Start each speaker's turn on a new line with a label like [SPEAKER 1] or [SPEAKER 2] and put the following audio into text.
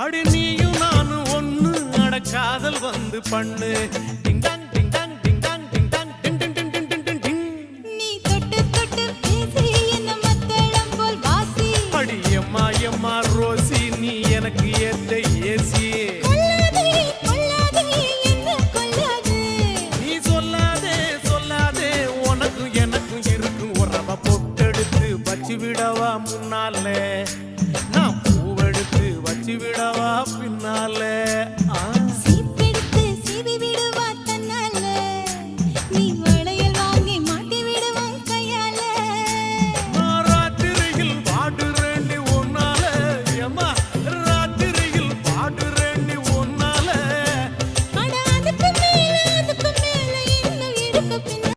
[SPEAKER 1] அடி நீயும் நானும் ஒண்ணு அட காதல் வந்து பண்ணு டிங் வச்சு விடவா முன்னாலே? நான் பூவெடுத்து வச்சு விடவா